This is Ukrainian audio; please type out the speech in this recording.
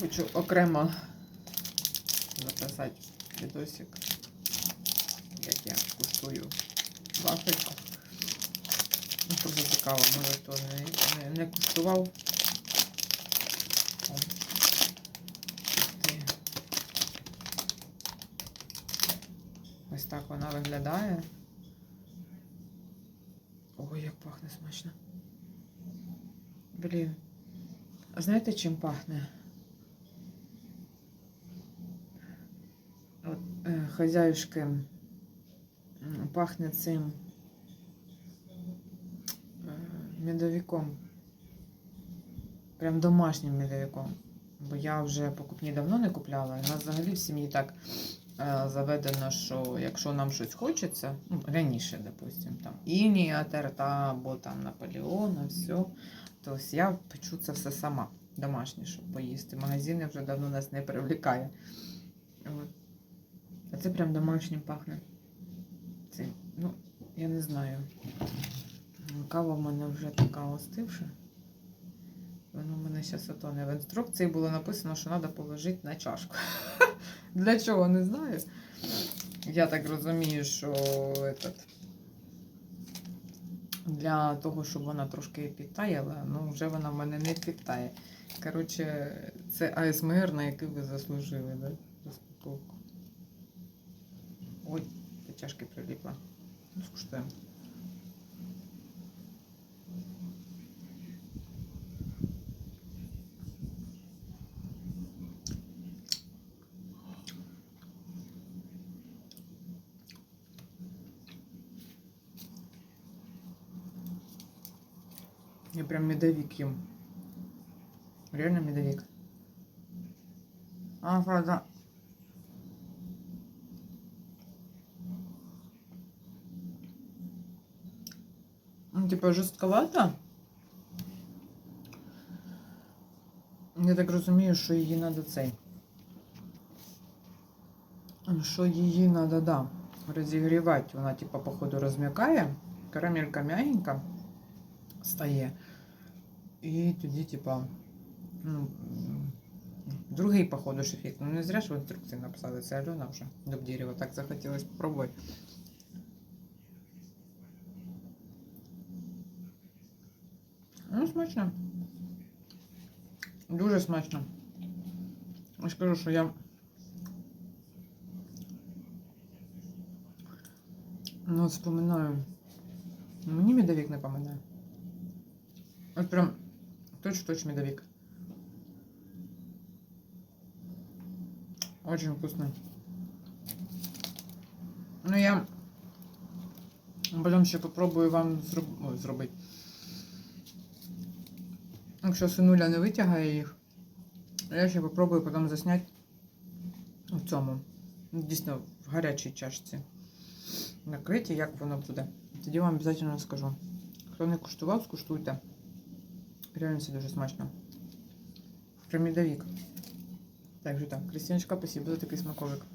Хочу окремо записати відосик, як я куштую вафельку. Ну, просто цікаво, може хто не, не, не куштував. Ось так вона виглядає. Ой, як пахне смачно. Блін. А знаєте, чим пахне? От, е, хазяюшки пахне цим е, медовиком. Прям домашнім медовиком. Бо я вже покупні давно не купляла. У нас взагалі в сім'ї так е, заведено, що якщо нам щось хочеться, ну, раніше, допустим, там інія терта або там Наполеона, все, то ось я печу це все сама, домашнє, щоб поїсти. Магазини вже давно нас не привлікає. От. А це прям домашнім пахне. Це, ну, я не знаю. Кава в мене вже така остивша. Воно в мене зараз отоне. В інструкції було написано, що треба положити на чашку. Для чого, не знаю. Я так розумію, що этот, для того, щоб вона трошки підтаяла, ну вже вона в мене не підтає. Коротше, це АСМР, на який ви заслужили, да? Розпаковку. Ой, чашки приліпла. Ну. Я прям медовик ем. Реально медовик. А, правда. типа жорстковато. Я так розумію, що її треба цей. Що її треба, да, розігрівати. Вона, типа, походу, розм'якає. Карамелька м'ягенька стає. І тоді, типа, ну, м, другий, походу, ж ефект. Ну, не зря ж в інструкції написали, це Альона вже до дерева. Так захотілося спробувати. Ну, смачно. Дуже смачно. Я скажу, що я. Ну, от вспоминаю. Мені медовик не пам'ятає. От прям точь-в-точь медовик. Очень вкусно. Ну, я потім ще попробую вам зроб... Ой, зробити. Якщо синуля не витягає їх, я ще попробую потім засняти в цьому. Дійсно, в гарячій чашці. Накриті, як воно буде. Тоді вам обов'язково скажу. Хто не куштував, скуштуйте. Реально це дуже смачно. Медовик. Так же так. Крістіночка, спасибо за такий смаковик.